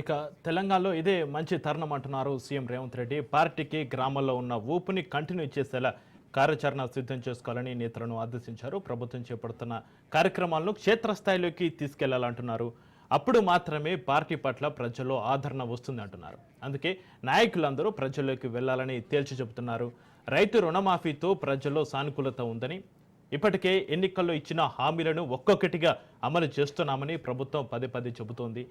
ఇక తెలంగాణలో ఇదే మంచి తరుణం అంటున్నారు సీఎం రేవంత్ రెడ్డి. పార్టీకి గ్రామాల్లో ఉన్న ఊపుని కంటిన్యూ చేసేలా కార్యాచరణ సిద్ధం చేసుకోవాలని నేతలను ఆదేశించారు. ప్రభుత్వం చేపడుతున్న కార్యక్రమాలను క్షేత్రస్థాయిలోకి తీసుకెళ్ళాలంటున్నారు. అప్పుడు మాత్రమే పార్టీ పట్ల ప్రజల్లో ఆదరణ వస్తుంది అంటున్నారు. అందుకే నాయకులందరూ ప్రజల్లోకి వెళ్ళాలని తేల్చి చెబుతున్నారు. రైతు రుణమాఫీతో ప్రజల్లో సానుకూలత ఉందని ఇప్పటికే ఎన్నికల్లో ఇచ్చిన హామీలను ఒక్కొక్కటిగా అమలు చేస్తున్నామని ప్రభుత్వం పదే పదే చెబుతోంది.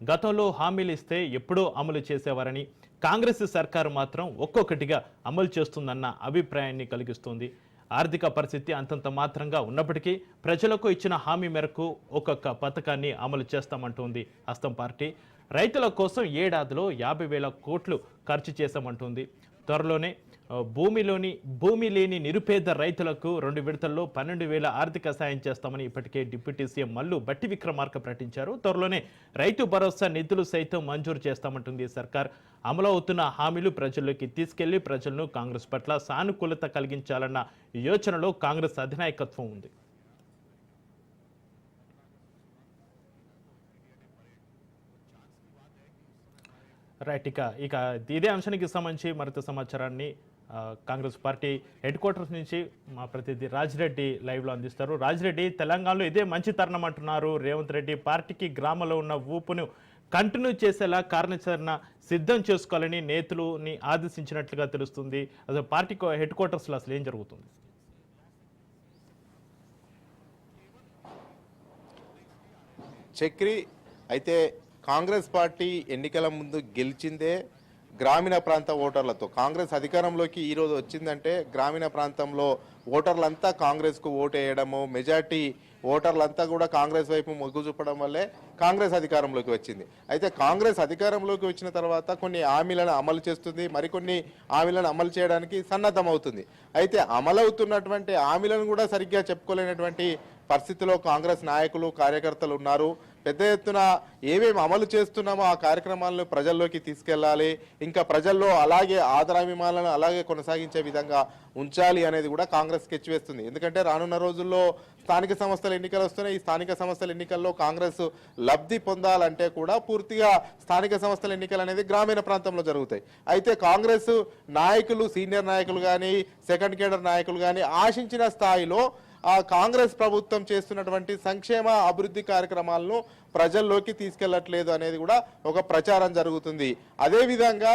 గతంలో హామీలు ఇస్తే ఎప్పుడో అమలు చేసేవారని కాంగ్రెస్ సర్కారు మాత్రం ఒక్కొక్కటిగా అమలు చేస్తుందన్న అభిప్రాయాన్ని కలిగిస్తుంది. ఆర్థిక పరిస్థితి అంతంత మాత్రంగా ఉన్నప్పటికీ ప్రజలకు ఇచ్చిన హామీ మేరకు ఒక్కొక్క పథకాన్ని అమలు చేస్తామంటుంది హస్తం పార్టీ. రైతుల కోసం ఏడాదిలో యాభై వేల కోట్లు ఖర్చు చేశామంటుంది. త్వరలోనే భూమిలోని భూమి లేని నిరుపేద రైతులకు రెండు విడతల్లో పన్నెండు వేల ఆర్థిక సాయం చేస్తామని ఇప్పటికే డిప్యూటీ సీఎం మల్లు బట్టి విక్రమార్క ప్రకటించారు. త్వరలోనే రైతు భరోసా నిధులు సైతం మంజూరు చేస్తామంటుంది సర్కార్. అమలు అవుతున్న హామీలు ప్రజల్లోకి తీసుకెళ్ళి ప్రజలను కాంగ్రెస్ పట్ల సానుకూలత కలిగించాలన్న యోచనలో కాంగ్రెస్ అధినాయకత్వం ఉంది. రైట్ ఇక ఇక ఇదే అంశానికి సంబంధించి మరింత సమాచారాన్ని కాంగ్రెస్ పార్టీ హెడ్ క్వార్టర్స్ నుంచి మా ప్రతినిధి రాజిరెడ్డి లైవ్లో అందిస్తారు. రాజిరెడ్డి తెలంగాణలో ఇదే మంచి తరుణం అంటున్నారు. రేవంత్ రెడ్డి పార్టీకి గ్రామంలో ఉన్న ఊపును కంటిన్యూ చేసేలా కార్యాచరణ సిద్ధం చేసుకోవాలని నేతలుని ఆదేశించినట్లుగా తెలుస్తుంది. అసలు పార్టీ హెడ్ క్వార్టర్స్లో అసలు ఏం జరుగుతుంది? చక్రి అయితే కాంగ్రెస్ పార్టీ ఎన్నికల ముందు గెలిచిందే గ్రామీణ ప్రాంత ఓటర్లతో. కాంగ్రెస్ అధికారంలోకి ఈరోజు వచ్చిందంటే గ్రామీణ ప్రాంతంలో ఓటర్లంతా కాంగ్రెస్కు ఓటు వేయడము మెజార్టీ ఓటర్లంతా కూడా కాంగ్రెస్ వైపు మొగ్గు చూపడం వల్లే కాంగ్రెస్ అధికారంలోకి వచ్చింది. అయితే కాంగ్రెస్ అధికారంలోకి వచ్చిన తర్వాత కొన్ని హామీలను అమలు చేస్తుంది మరికొన్ని హామీలను అమలు చేయడానికి సన్నద్ధమవుతుంది. అయితే అమలవుతున్నటువంటి హామీలను కూడా సరిగ్గా చెప్పుకోలేనటువంటి పరిస్థితిలో కాంగ్రెస్ నాయకులు కార్యకర్తలు ఉన్నారు. పెద్ద ఎత్తున ఏమేమి అమలు చేస్తున్నామో ఆ కార్యక్రమాలను ప్రజల్లోకి తీసుకెళ్ళాలి ఇంకా ప్రజల్లో అలాగే ఆదరాభిమానాలను అలాగే కొనసాగించే విధంగా ఉంచాలి అనేది కూడా కాంగ్రెస్ స్కెచ్ వేస్తుంది. ఎందుకంటే రానున్న రోజుల్లో స్థానిక సంస్థల ఎన్నికలు వస్తున్నాయి. ఈ స్థానిక సంస్థల ఎన్నికల్లో కాంగ్రెస్ లబ్ధి పొందాలంటే కూడా పూర్తిగా స్థానిక సంస్థల ఎన్నికలు అనేది గ్రామీణ ప్రాంతంలో జరుగుతాయి. అయితే కాంగ్రెస్ నాయకులు సీనియర్ నాయకులు కానీ సెకండ్ కేడర్ నాయకులు కానీ ఆశించిన స్థాయిలో ఆ కాంగ్రెస్ ప్రభుత్వం చేస్తున్నటువంటి సంక్షేమ అభివృద్ధి కార్యక్రమాలను ప్రజల్లోకి తీసుకెళ్ళట్లేదు అనేది కూడా ఒక ప్రచారం జరుగుతుంది. అదేవిధంగా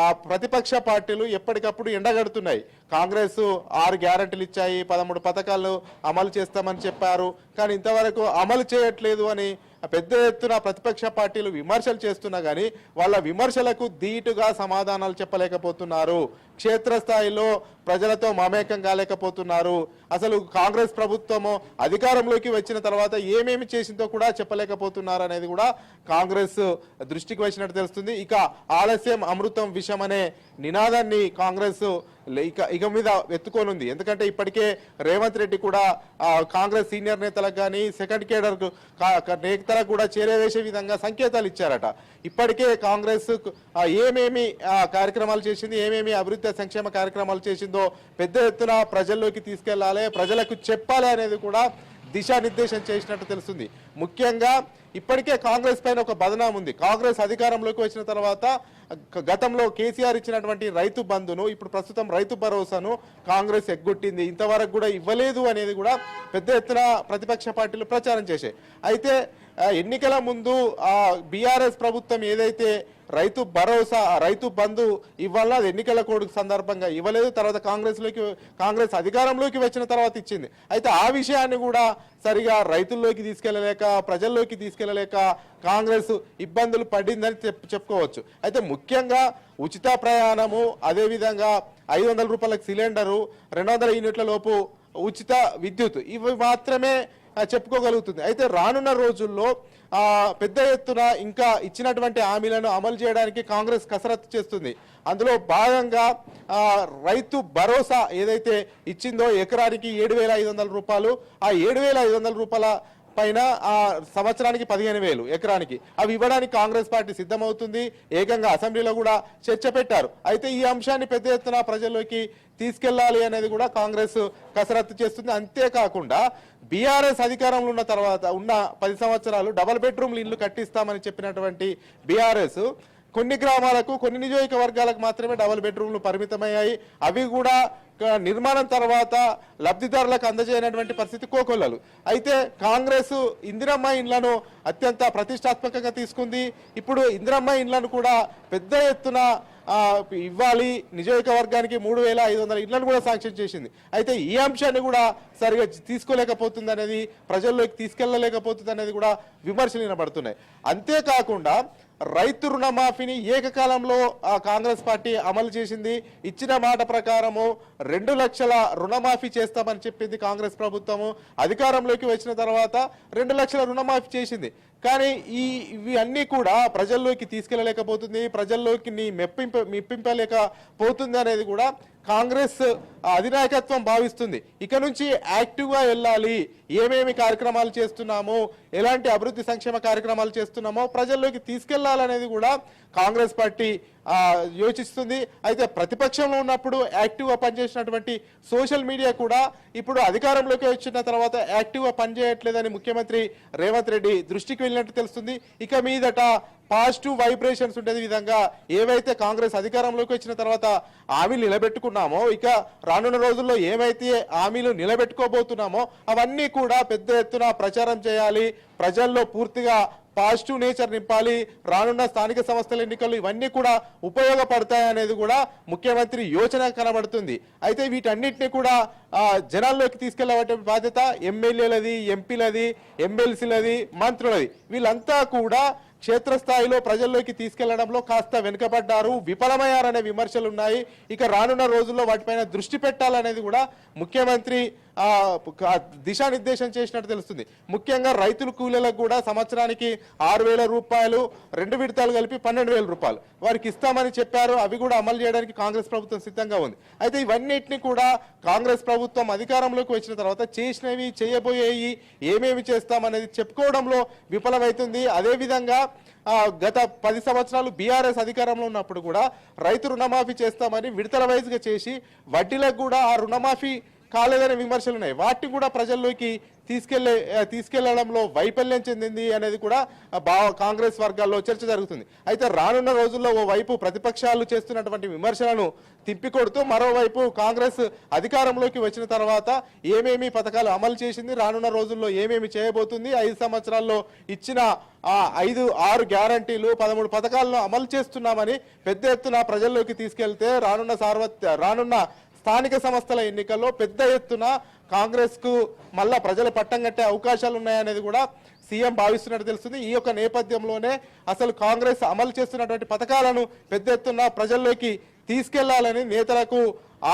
ఆ ప్రతిపక్ష పార్టీలు ఎప్పటికప్పుడు ఎండగడుతున్నాయి. కాంగ్రెస్ ఆరు గ్యారంటీలు ఇచ్చాయి పదమూడు పథకాలు అమలు చేస్తామని చెప్పారు. కానీ ఇంతవరకు అమలు చేయట్లేదు అని పెద్ద ఎత్తున ప్రతిపక్ష పార్టీలు విమర్శలు చేస్తున్నా కానీ వాళ్ళ విమర్శలకు ధీటుగా సమాధానాలు చెప్పలేకపోతున్నారు. క్షేత్రస్థాయిలో ప్రజలతో మమేకం కాలేకపోతున్నారు. అసలు కాంగ్రెస్ ప్రభుత్వము అధికారంలోకి వచ్చిన తర్వాత ఏమేమి చేసిందో కూడా చెప్పలేకపోతున్నారు అనేది కూడా కాంగ్రెస్ దృష్టికి వచ్చినట్టు తెలుస్తుంది. ఇక ఆలస్యం అమృతం విషం అనే నినాదాన్ని కాంగ్రెస్ ఇక ఇక మీద ఎత్తుకోనుంది. ఎందుకంటే ఇప్పటికే రేవంత్ రెడ్డి కూడా కాంగ్రెస్ సీనియర్ నేతలకు కానీ సెకండ్ కేడర్ నేతలకు కూడా చేరవేసే విధంగా సంకేతాలు ఇచ్చారట. ఇప్పటికే కాంగ్రెస్ ఏమేమి కార్యక్రమాలు చేసింది ఏమేమి అభివృద్ధి సంక్షేమ కార్యక్రమాలు చేసిందో పెద్ద ఎత్తున ప్రజల్లోకి తీసుకెళ్ళాలి ప్రజలకు చెప్పాలి అనేది కూడా దిశానిర్దేశం చేసినట్టు తెలుస్తుంది. ముఖ్యంగా ఇప్పటికే కాంగ్రెస్ పైన ఒక బదనాం ఉంది. కాంగ్రెస్ అధికారంలోకి వచ్చిన తర్వాత గతంలో కేసీఆర్ ఇచ్చినటువంటి రైతు బంధును ఇప్పుడు ప్రస్తుతం రైతు భరోసాను కాంగ్రెస్ ఎగ్గొట్టింది. ఇంతవరకు కూడా ఇవ్వలేదు అనేది కూడా పెద్ద ఎత్తున ప్రతిపక్ష పార్టీలు ప్రచారం చేశాయి. అయితే ఎన్నికల ముందు ఆ బీఆర్ఎస్ ప్రభుత్వం ఏదైతే రైతు భరోసా రైతు బంధు ఇవ్వాలా? అది ఎన్నికల కోడ్ సందర్భంగా ఇవ్వలేదు. తర్వాత కాంగ్రెస్లోకి కాంగ్రెస్ అధికారంలోకి వచ్చిన తర్వాత ఇచ్చింది. అయితే ఆ విషయాన్ని కూడా సరిగా రైతుల్లోకి తీసుకెళ్ళలేక ప్రజల్లోకి తీసుకెళ్ళలేక కాంగ్రెస్ ఇబ్బందులు పడిందని చెప్పుకోవచ్చు. అయితే ముఖ్యంగా ఉచిత ప్రయాణము అదేవిధంగా ఐదు వందల రూపాయలకు సిలిండరు రెండు వందల యూనిట్ల లోపు ఉచిత విద్యుత్ ఇవి మాత్రమే చెప్పుకోగలుగుతుంది. అయితే రానున్న రోజుల్లో పెద్ద ఎత్తున ఇంకా ఇచ్చినటువంటి హామీలను అమలు చేయడానికి కాంగ్రెస్ కసరత్తు చేస్తుంది. అందులో భాగంగా రైతు భరోసా ఏదైతే ఇచ్చిందో ఎకరానికి ఏడు వేల ఐదు వందల రూపాయలు ఆ ఏడు వేల ఐదు వందల రూపాయల పైన ఆ సంవత్సరానికి పదిహేను వేలు ఎకరానికి. అవి ఇవ్వడానికి కాంగ్రెస్ పార్టీ సిద్ధమవుతుంది. ఏకంగా అసెంబ్లీలో కూడా చర్చ పెట్టారు. అయితే ఈ అంశాన్ని పెద్ద ఎత్తున ప్రజల్లోకి తీసుకెళ్ళాలి అనేది కూడా కాంగ్రెస్ కసరత్తు చేస్తుంది. అంతేకాకుండా బీఆర్ఎస్ అధికారంలో ఉన్న తర్వాత ఉన్న పది సంవత్సరాలు డబల్ బెడ్రూమ్లు ఇల్లు కట్టిస్తామని చెప్పినటువంటి బీఆర్ఎస్ కొన్ని గ్రామాలకు కొన్ని నియోజకవర్గాలకు మాత్రమే డబుల్ బెడ్రూమ్లు పరిమితమయ్యాయి. అవి కూడా నిర్మాణం తర్వాత లబ్ధిదారులకు అందజేయనటువంటి పరిస్థితి కోకొల్లలు. అయితే కాంగ్రెస్ ఇందిరమ్మ ఇండ్లను అత్యంత ప్రతిష్టాత్మకంగా తీసుకుంది. ఇప్పుడు ఇందిరమ్మ ఇండ్లను కూడా పెద్ద ఎత్తున ఇవ్వాలి. నియోజకవర్గానికి మూడు వేల ఐదు వందల ఇళ్ళను కూడా శాంక్షన్ చేసింది. అయితే ఈ అంశాన్ని కూడా సరిగా తీసుకోలేకపోతుంది అనేది ప్రజల్లోకి తీసుకెళ్ళలేకపోతుంది అనేది కూడా విమర్శలు వినబడుతున్నాయి. అంతేకాకుండా రైతు రుణమాఫీని ఏకకాలంలో కాంగ్రెస్ పార్టీ అమలు చేసింది. ఇచ్చిన మాట ప్రకారము రెండు లక్షల రుణమాఫీ చేస్తామని చెప్పింది కాంగ్రెస్ ప్రభుత్వము. అధికారంలోకి వచ్చిన తర్వాత రెండు లక్షల రుణమాఫీ చేసింది. కానీ ఈ ఇవి అన్నీ కూడా ప్రజల్లోకి తీసుకెళ్ళలేకపోతుంది ప్రజల్లోకి నీ మెప్పింప మెప్పింపలేకపోతుంది అనేది కూడా కాంగ్రెస్ అధినాయకత్వం భావిస్తుంది. ఇక నుంచి యాక్టివ్గా వెళ్ళాలి. ఏమేమి కార్యక్రమాలు చేస్తున్నామో ఎలాంటి అభివృద్ధి సంక్షేమ కార్యక్రమాలు చేస్తున్నామో ప్రజల్లోకి తీసుకెళ్ళాలనేది కూడా కాంగ్రెస్ పార్టీ యోచిస్తుంది. అయితే ప్రతిపక్షంలో ఉన్నప్పుడు యాక్టివ్గా పనిచేసినటువంటి సోషల్ మీడియా కూడా ఇప్పుడు అధికారంలోకి వచ్చిన తర్వాత యాక్టివ్గా పనిచేయట్లేదని ముఖ్యమంత్రి రేవంత్ రెడ్డి దృష్టికి వెళ్ళినట్టు తెలుస్తుంది. ఇక మీదట పాజిటివ్ వైబ్రేషన్స్ ఉండే విధంగా ఏవైతే కాంగ్రెస్ అధికారంలోకి వచ్చిన తర్వాత హామీలు నిలబెట్టుకున్నామో ఇక రానున్న రోజుల్లో ఏమైతే హామీలు నిలబెట్టుకోబోతున్నామో అవన్నీ కూడా పెద్ద ఎత్తున ప్రచారం చేయాలి. ప్రజల్లో పూర్తిగా పాజిటివ్ నేచర్ నింపాలి రానున్న స్థానిక సంస్థల ఎన్నికలు ఇవన్నీ కూడా ఉపయోగపడతాయి అనేది కూడా ముఖ్యమంత్రి యోచన కనబడుతుంది. అయితే వీటన్నిటిని కూడా జనాల్లోకి తీసుకెళ్ళే బాధ్యత ఎమ్మెల్యేలది ఎంపీలది ఎమ్మెల్సీలది మంత్రులది. వీళ్ళంతా కూడా క్షేత్రస్థాయిలో ప్రజల్లోకి తీసుకెళ్ళడంలో కాస్త వెనుకబడ్డారు విఫలమయ్యారనే విమర్శలు ఉన్నాయి ఇక రానున్న రోజుల్లో వాటిపైన దృష్టి పెట్టాలనేది కూడా ముఖ్యమంత్రి దిశానిర్దేశం చేసినట్టు తెలుస్తుంది. ముఖ్యంగా రైతుల కూలీలకు కూడా సంవత్సరానికి ఆరు వేల రూపాయలు రెండు విడతలు కలిపి పన్నెండు వేల రూపాయలు. వారికి ఇస్తామని చెప్పారు అవి కూడా అమలు చేయడానికి కాంగ్రెస్ ప్రభుత్వం సిద్ధంగా ఉంది. అయితే ఇవన్నిటిని కూడా కాంగ్రెస్ ప్రభుత్వం అధికారంలోకి వచ్చిన తర్వాత చేసినవి చేయబోయేవి ఏమేమి చేస్తామనేది చెప్పుకోవడంలో విఫలమవుతుంది. అదేవిధంగా గత పది సంవత్సరాలు బీఆర్ఎస్ అధికారంలో ఉన్నప్పుడు కూడా రైతు రుణమాఫీ చేస్తామని విడతల వైజ్గా చేసి వడ్డీలకు కూడా ఆ రుణమాఫీ కాలేదనే విమర్శలు ఉన్నాయి. వాటిని కూడా ప్రజల్లోకి తీసుకెళ్ళే తీసుకెళ్ళడంలో వైఫల్యం చెందింది అనేది కూడా బా కాంగ్రెస్ వర్గాల్లో చర్చ జరుగుతుంది. అయితే రానున్న రోజుల్లో ఓవైపు ప్రతిపక్షాలు చేస్తున్నటువంటి విమర్శలను తిప్పికొడుతూ మరోవైపు కాంగ్రెస్ అధికారంలోకి వచ్చిన తర్వాత ఏమేమి పథకాలు అమలు చేసింది రానున్న రోజుల్లో ఏమేమి చేయబోతుంది ఐదు సంవత్సరాల్లో ఇచ్చిన ఆ ఐదు ఆరు గ్యారంటీలు పదమూడు పథకాలను అమలు చేస్తున్నామని పెద్ద ఎత్తున ప్రజల్లోకి తీసుకెళ్తే రానున్న సార్వత్ రానున్న స్థానిక సంస్థల ఎన్నికల్లో పెద్ద ఎత్తున కాంగ్రెస్కు మళ్ళా ప్రజలు పట్టం కట్టే అవకాశాలు ఉన్నాయనేది కూడా సీఎం భావిస్తున్నట్టు తెలుస్తుంది. ఈ యొక్క నేపథ్యంలోనే అసలు కాంగ్రెస్ అమలు చేస్తున్నటువంటి పథకాలను పెద్ద ఎత్తున ప్రజల్లోకి తీసుకెళ్ళాలని నేతలకు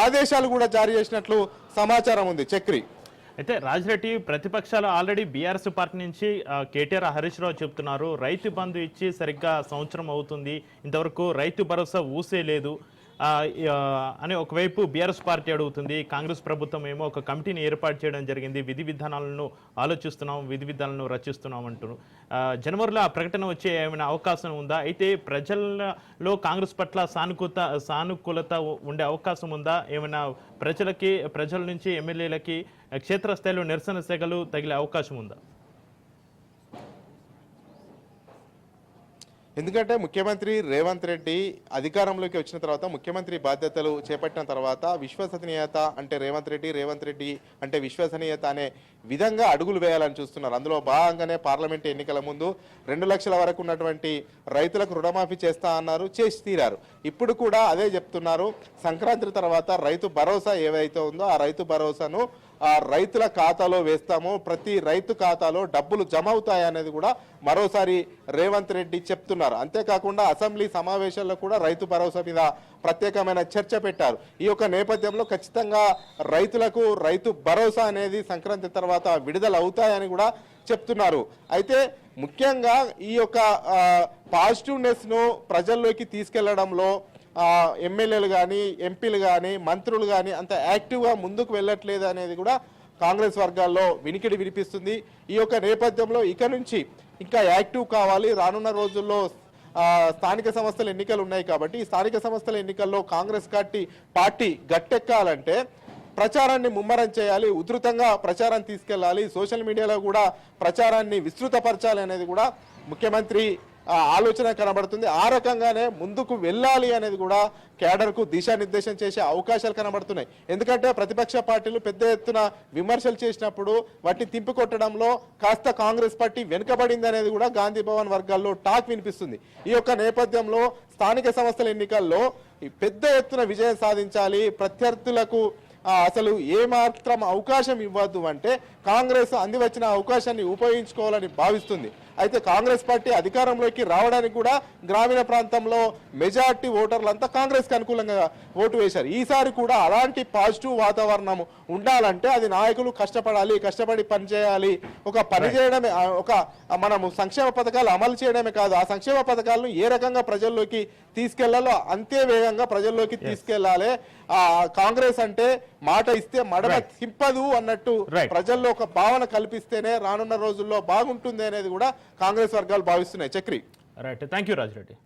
ఆదేశాలు కూడా జారీ చేసినట్లు సమాచారం ఉంది. చక్రి. అయితే రాజిరెడ్డి ప్రతిపక్షాలు ఆల్రెడీ బీఆర్ఎస్ పార్టీ నుంచి కేటీఆర్ హరీష్ రావు చెప్తున్నారు. రైతు బంధు ఇచ్చి సరిగ్గా సంవత్సరం అవుతుంది. ఇంతవరకు రైతు భరోసా ఊసే లేదు. అని ఒకవైపు బీఆర్ఎస్ పార్టీ అడుగుతుంది కాంగ్రెస్ ప్రభుత్వం ఏమో ఒక కమిటీని ఏర్పాటు చేయడం జరిగింది విధి విధానాలను ఆలోచిస్తున్నాం విధి విధానాలను రచిస్తున్నాం అంటారు జనవరిలో ఆ ప్రకటన వచ్చే ఏమైనా అవకాశం ఉందా? అయితే ప్రజలలో కాంగ్రెస్ పట్ల సానుకూలత సానుకూలత ఉండే అవకాశం ఉందా? ఏమైనా ప్రజలకి ప్రజల నుంచి ఎమ్మెల్యేలకి క్షేత్రస్థాయిలో నిరసన సెగలు తగిలే అవకాశం ఉందా? ఎందుకంటే ముఖ్యమంత్రి రేవంత్ రెడ్డి అధికారంలోకి వచ్చిన తర్వాత ముఖ్యమంత్రి బాధ్యతలు చేపట్టిన తర్వాత విశ్వసనీయత అంటే రేవంత్ రెడ్డి రేవంత్ రెడ్డి అంటే విశ్వసనీయత అనే విధంగా అడుగులు వేయాలని చూస్తున్నారు. అందులో భాగంగానే పార్లమెంట్ ఎన్నికల ముందు రెండు లక్షల వరకు ఉన్నటువంటి రైతులకు రుణమాఫీ చేస్తా అన్నారు చేసి తీరారు. ఇప్పుడు కూడా అదే చెప్తున్నారు. సంక్రాంతి తర్వాత రైతు భరోసా ఏవైతే ఉందో ఆ రైతు భరోసాను రైతుల ఖాతాలో వేస్తాము. ప్రతి రైతు ఖాతాలో డబ్బులు జమ అవుతాయనేది కూడా మరోసారి రేవంత్ రెడ్డి చెప్తున్నారు. అంతేకాకుండా అసెంబ్లీ సమావేశాల్లో కూడా రైతు భరోసా మీద ప్రత్యేకమైన చర్చ పెట్టారు. ఈ యొక్క నేపథ్యంలో ఖచ్చితంగా రైతులకు రైతు భరోసా అనేది సంక్రాంతి తర్వాత విడుదల అవుతాయని కూడా చెప్తున్నారు. అయితే ముఖ్యంగా ఈ యొక్క పాజిటివ్నెస్ను ప్రజల్లోకి తీసుకెళ్ళడంలో ఎమ్మెల్యేలు కానీ ఎంపీలు కానీ మంత్రులు కానీ అంత యాక్టివ్గా ముందుకు వెళ్ళట్లేదు అనేది కూడా కాంగ్రెస్ వర్గాల్లో వినికిడి వినిపిస్తుంది. ఈ యొక్క నేపథ్యంలో ఇక నుంచి ఇంకా యాక్టివ్ కావాలి. రానున్న రోజుల్లో స్థానిక సంస్థల ఎన్నికలు ఉన్నాయి కాబట్టి స్థానిక సంస్థల ఎన్నికల్లో కాంగ్రెస్ పార్టీ పార్టీ గట్టెక్కాలంటే ప్రచారాన్ని ముమ్మరం చేయాలి ఉధృతంగా ప్రచారం తీసుకెళ్ళాలి. సోషల్ మీడియాలో కూడా ప్రచారాన్ని విస్తృతపరచాలి అనేది కూడా ముఖ్యమంత్రి ఆలోచన కనబడుతుంది. ఆ రకంగానే ముందుకు వెళ్ళాలి అనేది కూడా కేడర్కు దిశానిర్దేశం చేసే అవకాశాలు కనబడుతున్నాయి. ఎందుకంటే ప్రతిపక్ష పార్టీలు పెద్ద ఎత్తున విమర్శలు చేసినప్పుడు వాటిని తిప్పికొట్టడంలో కాస్త కాంగ్రెస్ పార్టీ వెనుకబడింది అనేది కూడా గాంధీ భవన్ వర్గాల్లో టాక్ వినిపిస్తుంది. ఈ యొక్క నేపథ్యంలో స్థానిక సంస్థల ఎన్నికల్లో పెద్ద ఎత్తున విజయం సాధించాలి. ప్రత్యర్థులకు అసలు ఏమాత్రం అవకాశం ఇవ్వద్దు అంటే కాంగ్రెస్ అందివచ్చిన అవకాశాన్ని ఉపయోగించుకోవాలని భావిస్తుంది. అయితే కాంగ్రెస్ పార్టీ అధికారంలోకి రావడానికి కూడా గ్రామీణ ప్రాంతంలో మెజార్టీ ఓటర్లంతా కాంగ్రెస్కి అనుకూలంగా ఓటు వేశారు. ఈసారి కూడా అలాంటి పాజిటివ్ వాతావరణం ఉండాలంటే అది నాయకులు కష్టపడాలి కష్టపడి పనిచేయాలి ఒక పని చేయడమే ఒక మనము సంక్షేమ పథకాలు అమలు చేయడమే కాదు ఆ సంక్షేమ పథకాలను ఏ రకంగా ప్రజల్లోకి తీసుకెళ్ళాలో అంతే వేగంగా ప్రజల్లోకి తీసుకెళ్ళాలి. ఆ కాంగ్రెస్ అంటే మాట ఇస్తే మడమ. తిప్పదు అన్నట్టు. ప్రజల్లో ఒక భావన కల్పిస్తేనే రానున్న రోజుల్లో బాగుంటుంది అనేది కూడా కాంగ్రెస్ వర్గాలు భావిస్తున్నాయి. Chakri. Right thank you Rajireddy